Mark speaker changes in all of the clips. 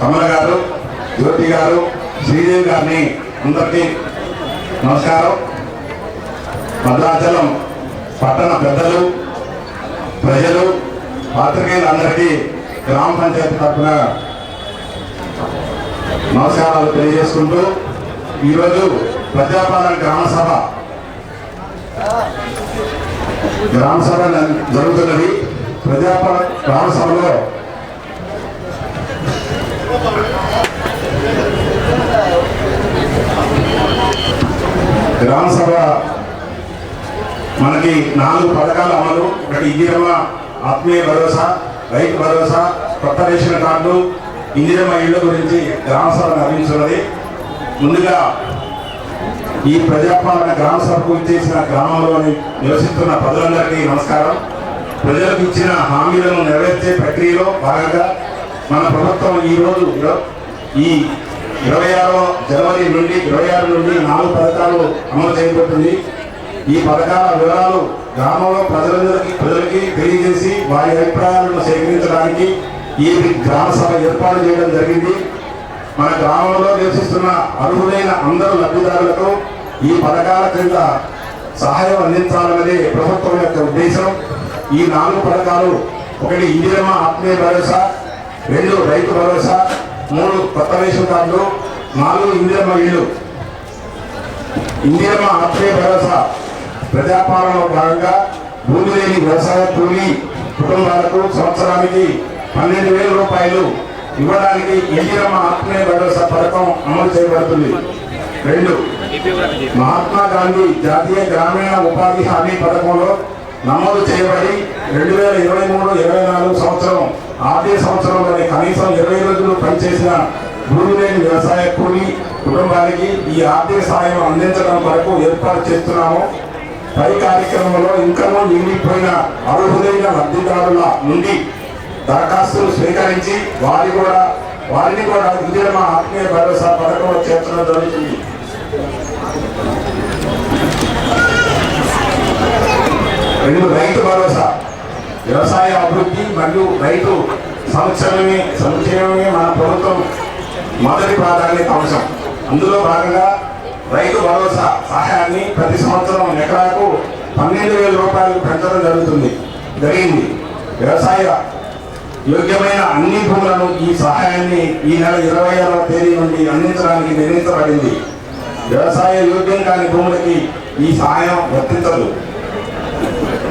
Speaker 1: కమల గారు జ్యోతి గారు శ్రీదేవి గారిని అందరికీ నమస్కారం. భద్రాచలం పట్టణ పెద్దలు ప్రజలు పాత్రికేయులందరికీ గ్రామ పంచాయతీ తరఫున నమస్కారాలు తెలియజేసుకుంటూ ఈరోజు ప్రజాపాలన గ్రామ సభ. గ్రామ సభ జరుగుతున్నది. ప్రజాపాలన గ్రామ సభలో గ్రామ సభ మనకి నాలుగు పథకాల అమలు. ఒకటి ఇందిరమ్మ ఆత్మీయ భరోసా రైతు భరోసా కొత్త రేషన్ కార్డు. ఇందిరమ్మ ఇళ్ళ గురించి గ్రామ సభ నిర్వహించున్నది ముందుగా ఈ ప్రజాపాలన గ్రామ సభకు చేసిన గ్రామంలోని నివసిస్తున్న ప్రజలందరికీ నమస్కారం. ప్రజలకు ఇచ్చిన హామీలను నెరవేర్చే ప్రక్రియలో భాగంగా మన ప్రభుత్వం ఈరోజు ఈ ఇరవై ఆరో జనవరి నుండి ఇరవై ఆరు నుండి నాలుగు పథకాలు అమలు చేయబడుతుంది. ఈ పథకాల వివరాలు గ్రామంలో ప్రజలందరికీ ప్రజలకి తెలియజేసి వారి అభిప్రాయాలను సేకరించడానికి ఈ గ్రామ సభ ఏర్పాటు చేయడం జరిగింది. మన గ్రామంలో నివసిస్తున్న అర్హులైన అందరు లబ్ధిదారులకు ఈ పథకాల క్రింద సహాయం అందించాలన్నది ప్రభుత్వం యొక్క ఉద్దేశం. ఈ నాలుగు పథకాలు ఒకటి ఇందిరమ్మ ఆత్మీయ భరోసా రెండు రైతు భరోసా మూడు కొత్త రేషన్ కార్డులు నాలుగు ఇందిరమ్మ ఇళ్ళు ఇందిరమ్మ అక్షయ భరోసా. ప్రజాపాలనలో భాగంగా భూమి లేని వ్యవసాయ కూలీ కుటుంబాలకు సంవత్సరానికి పన్నెండు వేల రూపాయలు ఇవ్వడానికి ఇందిరమ్మ ఆత్మీయ భరోసా పథకం అమలు చేయబడుతుంది. రెండు మహాత్మా గాంధీ జాతీయ గ్రామీణ ఉపాధి హామీ పథకంలో నమోదు చేయబడి రెండు వేల ఇరవై మూడు ఇరవై నాలుగు సంవత్సరం ఆర్థిక సంవత్సరంలోనే కనీసం ఇరవై రోజులు పనిచేసిన భూమి లేని వ్యవసాయ కూలి కుటుంబానికి ఈ ఆర్థిక సాయం అందించడం వరకు ఏర్పాటు చేస్తున్నాము. పై కార్యక్రమంలో ఇంకనూ మిగిలిపోయిన అర్హులైన లబ్ధిదారుల నుండి దరఖాస్తులు స్వీకరించి వారి కూడా వారిని కూడా ఇందిరమ ఆత్మీయ భరోసా పథకంలో చేర్చడం జరుగుతుంది. రెండు రైతు భరోసా. వ్యవసాయ అభివృద్ధి మరియు రైతు సంక్షేమమే సంక్షేమమే మన ప్రభుత్వం మొదటి ప్రాధాన్యత అంశం. అందులో భాగంగా రైతు భరోసా సహాయాన్ని ప్రతి సంవత్సరం ఎకరాకు పన్నెండు వేల రూపాయలు పెంచడం జరుగుతుంది. జరిగింది. వ్యవసాయ యోగ్యమైన అన్ని భూములను ఈ సహాయాన్ని ఈ నెల ఇరవై ఆరవ తేదీ నుండి అందించడానికి నిర్ణయించబడింది. వ్యవసాయ యోగ్యం కాని భూములకి ఈ సహాయం వర్తించదు.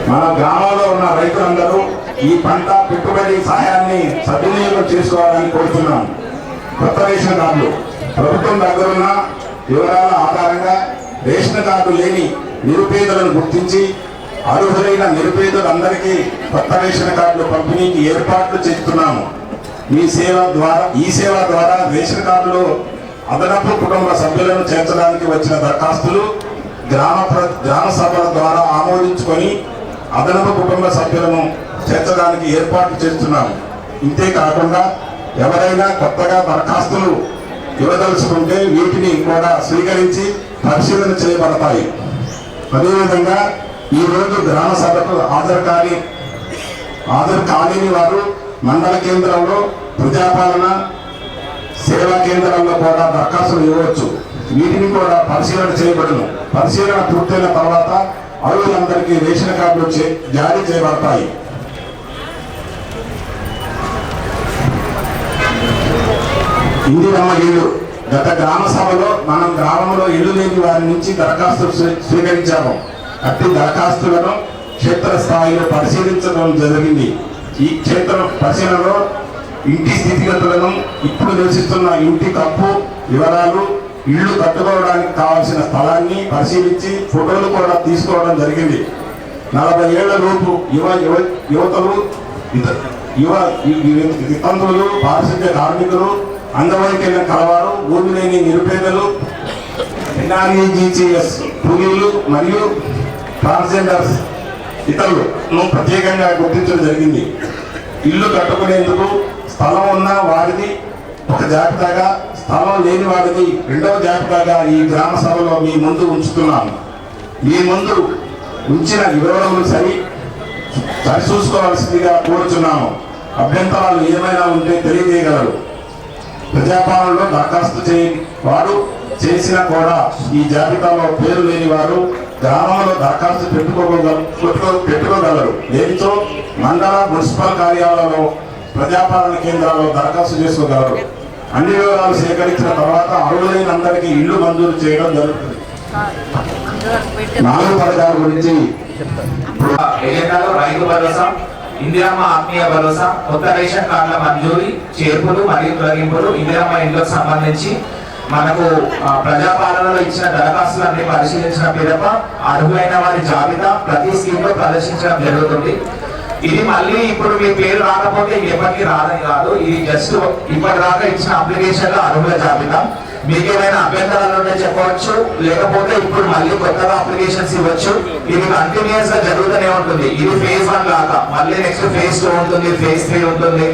Speaker 1: మన గ్రామంలో ఉన్న రైతులందరూ ఈ పంట పెట్టుబడి సహాయాన్ని సద్వినియోగం చేసుకోవాలని కోరుతున్నాం. కొత్త రేషన్ కార్డులు. ప్రభుత్వం దగ్గరున్న వివరాల ఆధారంగా రేషన్ కార్డు లేని నిరుపేదలను గుర్తించి అర్హులైన నిరుపేదలందరికీ కొత్త రేషన్ కార్డులు పంపిణీకి ఏర్పాట్లు చేస్తున్నాము. మీ సేవ ద్వారా ఈ సేవ ద్వారా రేషన్ కార్డులో అదనపు కుటుంబ సభ్యులను చేర్చడానికి వచ్చిన దరఖాస్తులు గ్రామ ప్ర- గ్రామ సభల ద్వారా ఆమోదించుకొని అదనపు కుటుంబ సభ్యులను చేర్చడానికి ఏర్పాటు చేస్తున్నాము. ఇంతే కాకుండా ఎవరైనా కొత్తగా దరఖాస్తులు ఇవ్వదలుచుకుంటే వీటిని కూడా స్వీకరించి పరిశీలన చేయబడతాయి. అదేవిధంగా ఈరోజు గ్రామ సభకు హాజరు కాని హాజరు కాలేని వారు మండల కేంద్రంలో ప్రజాపాలన సేవా కేంద్రాల్లో కూడా దరఖాస్తులు ఇవ్వవచ్చు. వీటిని కూడా పరిశీలన చేయబడును. పరిశీలన పూర్తయిన తర్వాత అర్హులందరికీ రేషన్ కార్డులు జారీ చేయబడతాయి. ఇందిరమ్మ ఇల్లు. గత గ్రామ సభలో మనం గ్రామంలో ఇల్లు లేని వారి నుంచి దరఖాస్తులు స్వీకరించాము. అట్టి దరఖాస్తులను క్షేత్ర స్థాయిలో పరిశీలించడం జరిగింది. ఈ క్షేత్ర పరిశీలనలో ఇంటి స్థితిగతులను ఇప్పుడు నివసిస్తున్న ఇంటి కప్పు వివరాలు ఇల్లు కట్టుకోవడానికి కావాల్సిన స్థలాన్ని పరిశీలించి ఫోటోలు కూడా తీసుకోవడం జరిగింది. నలభై ఏళ్ళ లోపు యువ యువ యువతలు యువ వి- పారిశుద్ధ్య కార్మికులు అంగవైకల్యం కలవారు ఊరు లేని నిరుపేదలు ఎన్ఆర్ఈజీసీఎస్ కూలీలు మరియు ట్రాన్స్జెండర్స్ ఇతరులను ప్రత్యేకంగా గుర్తించడం జరిగింది. ఇల్లు కట్టుకునేందుకు స్థలం ఉన్న వారిది ఒక జాబితాగా స్థలం లేని వారిని రెండవ జాబితాగా ఈ గ్రామ సభలో మీ ముందు ఉంచుతున్నాను. మీ ముందు ఉంచిన వివరములు సరి సరిచూసుకోవాల్సిందిగా కోరుచున్నాము అభ్యంతరాలు ఏమైనా ఉంటే తెలియజేయగలరు. ప్రజాపాలనలో దరఖాస్తు చేయని వారు చేసినా కూడా ఈ జాబితాలో పేరు లేని వారు గ్రామంలో దరఖాస్తు పెట్టుకోగల పెట్టుకో- పెట్టుకోగలరు. లేనిచో మండల మున్సిపల్ కార్యాలయంలో ప్రజాపాలన కేంద్రాల్లో దరఖాస్తు చేసుకోగలరు. అన్ని వివరాలు సేకరించిన తర్వాత అర్హులైన అందరికీ ఇల్లు మంజూరు చేయడం జరుగుతుంది. నాలుగు పథకాల గురించి
Speaker 2: ఎజెండాలో రైతు భరోసా ఇందిరామ ఆత్మీయ భరోసా కొత్త రేషన్ కార్డుల మంజూరీ చేర్పులు మరియు తొలగింపులు ఇందిరామ ఇండ్లకు సంబంధించి మనకు ప్రజాపాలనలో ఇచ్చిన దరఖాస్తులన్నీ పరిశీలించిన పిదప అర్హులైన వారి జాబితా ప్రతి స్కీమ్లో ప్రదర్శించడం జరుగుతుంది. ఇది మళ్ళీ ఇప్పుడు మీ పేరు రాకపోతే ఎప్పటికీ రాదని కాదు. ఇది జస్ట్ ఇప్పటిదాకా ఇచ్చిన అప్లికేషన్లో అర్హుల జాబితా. మీకు ఏమైనా అభ్యంతరాలు ఉంటే చెప్పవచ్చు. లేకపోతే ఇప్పుడు మళ్ళీ కొత్తగా అప్లికేషన్స్ ఇవ్వచ్చు. ఇది కంటిన్యూస్గా జరుగుతూనే ఉంటుంది. ఇది ఫేజ్ వన్ లాగా. మళ్ళీ నెక్స్ట్ ఫేజ్ టూ ఉంటుంది ఫేజ్ త్రీ ఉంటుంది.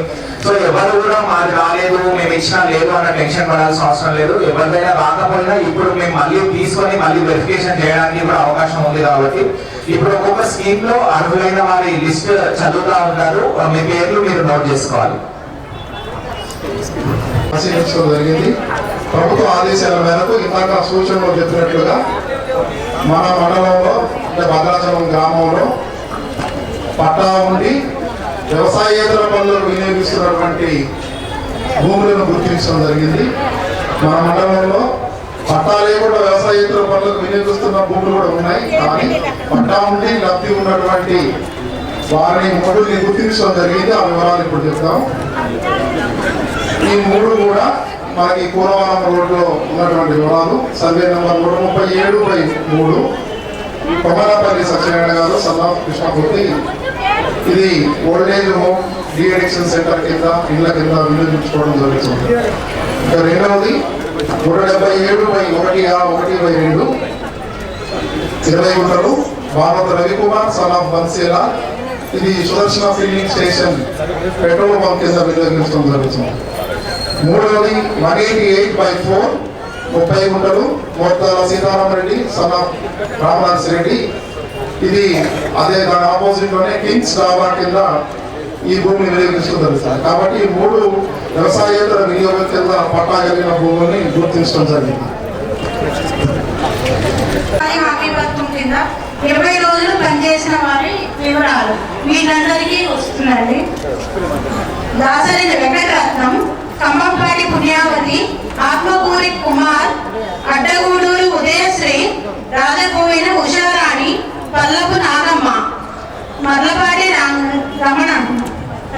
Speaker 2: సో ఎవరు కూడా మాది రాలేదు మేము ఇచ్చినా లేదు అన్న టెన్షన్ పడాల్సిన అవసరం లేదు. ఎవరిదైనా రాకపోయినా ఇప్పుడు మేము మళ్ళీ తీసుకొని మళ్ళీ వెరిఫికేషన్ చేయడానికి కూడా అవకాశం ఉంది కాబట్టి ఇప్పుడు ఒక్కొక్క స్కీమ్లో అర్హులైన వారి లిస్ట్ చదువుతా ఉంటారు. మీ పేర్లు మీరు నోట్ చేసుకోవాలి.
Speaker 3: జరిగింది. ప్రభుత్వ ఆదేశాల మేరకు ఇందాక సూచనలో చెప్పినట్లుగా మన మండలంలో అంటే భద్రాచలం గ్రామంలో పట్టా ఉండి వ్యవసాయేతర పనులకు వినియోగిస్తున్నటువంటి భూములను గుర్తించడం జరిగింది. మన మండలంలో పట్టా లేకుండా వ్యవసాయేతర పనులకు వినియోగిస్తున్న భూములు కూడా ఉన్నాయి. కానీ పట్టా ఉండి లబ్ధి ఉన్నటువంటి వారిని మూడుని గుర్తించడం జరిగింది. ఆ వివరాలు ఇప్పుడు చెప్తాం. ఈ మూడు కూడా మనకి కూరవరం రోడ్లో ఉన్నటువంటి వివరాలు. సర్వే నెంబర్ నూట ముప్పై ఏడు బై మూడు. కొమరపల్లి సత్యనారాయణ గారు సన్నా కృష్ణమూర్తి. ఇది ఓల్డేజ్ హోమ్ డిఎడిక్షన్ సెంటర్ కింద ఇళ్ళ కింద వినియోగించుకోవడం జరుగుతుంది. ఇంకా రెండవది నూట డెబ్బై ఏడు బై ఒకటి ఆ ఒకటి బై రెండు. ఇరవై గుంటలు భారత రవికుమార్ సన్ ఆఫ్ బన్సేలా. ఇది Sudarshana filling station petrol pump కింద వినియోగించడం జరుగుతుంది. మూడవది one eighty eight by four. ముప్పై గుంటలు మోర్తాల సీతారాం రెడ్డి సన్ ఆఫ్ రామనాథ్ రెడ్డి. ఇది అదే దాని ఆపోజిట్లోనే కింగ్స్ డాబా కింద ఈ భూమిని వినియోగిస్తూ సార్. కాబట్టి ఈ మూడు వ్యవసాయేతర వినియోగం కింద పట్టా కలిగిన భూముల్ని గుర్తించడం జరిగింది.
Speaker 4: ఇరవై రోజులు పనిచేసిన వారి వివరాలు వీళ్ళందరికీ వస్తుందండి దాసరి వెంకటరత్నం కంబంపాటి పుణ్యావతి ఆత్మకూరి కుమార్ అడ్డగూడూరు ఉదయశ్రీ రాజకోవిన ఉషారాణి పల్లపు నాగమ్మ మర్లపాటి రమణ.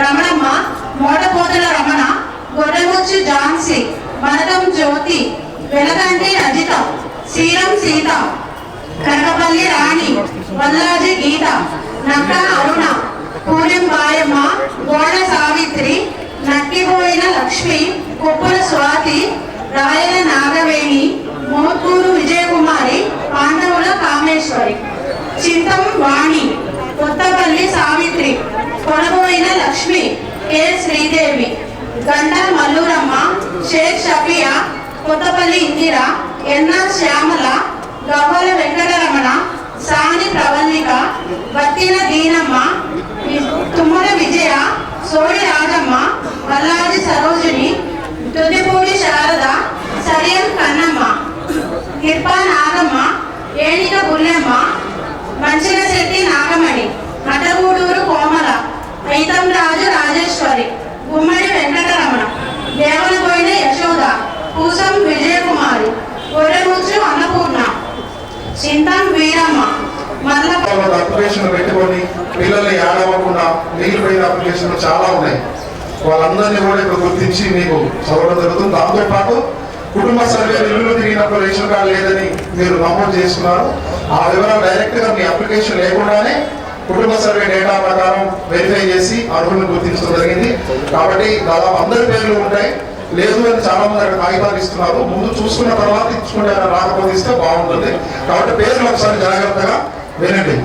Speaker 4: రమణమ్మ మోడపోతల రమణ గొర్రెముచ్చు ఝాన్సీ మరదం జ్యోతి వెలగంటి రజిత శ్రీరం సీత కనకపల్లి రాణి వల్లాజి గీత నక్క అరుణ పూనెం బాయమ్మ గోడ సావిత్రి నక్కిపోయిన లక్ష్మి కుప్పల స్వాతి రాయల Nagaveni Motkur Vijayakumari Pandavula Kameshwari. Chintam Vani Kothapalli Savitri. Konaboyina Lakshmi K. Sridevi Ganda Mallooramma Shaik Shafiya Kothapalli Indira NR Shyamala Gavvala Venkataramana Sani Pravallika Battina Deenamma Tummala Vijaya Sodi Rajamma Valladi Sarojini Tudipudi Sharada Sariyam Kannamma Kirpa Nagamma Enika Bullemma Manchinasetti Nagamani Addagudur Komala. Raju Rajeshwari Gummadi Venkataramana Devanaboyina Yashoda Pusam Vijayakumari Gorremuchu Annapurna Chintam Veeramma
Speaker 3: application పెట్టుకొని పిల్లల్ని ఆడవకుండా మిగిలిపోయిన అప్లికేషన్లు చాలా ఉన్నాయి. వాళ్ళందరినీ కూడా ఇప్పుడు గుర్తించి మీకు చదవడం జరుగుతుంది. దాంతోపాటు కుటుంబ సర్వే ఇల్లు తిరిగినప్పుడు రేషన్ కార్డు లేదని మీరు నమోదు చేసుకున్నారు ఆ వివరాలు డైరెక్ట్గా మీ అప్లికేషన్ లేకుండానే కుటుంబ సర్వే డేటా ప్రకారం వెరిఫై చేసి అర్హులను గుర్తించడం జరిగింది. కాబట్టి దాదాపు అందరి పేర్లు ఉంటాయి. లేదు అని చాలా మంది అక్కడ కాగితాలు ఇస్తున్నారు. ముందు చూసుకున్న తర్వాత ఇచ్చుకుంటే రాకపోతే ఇస్తే బాగుంటుంది. కాబట్టి పేర్లు ఒకసారి జాగ్రత్తగా వినండి.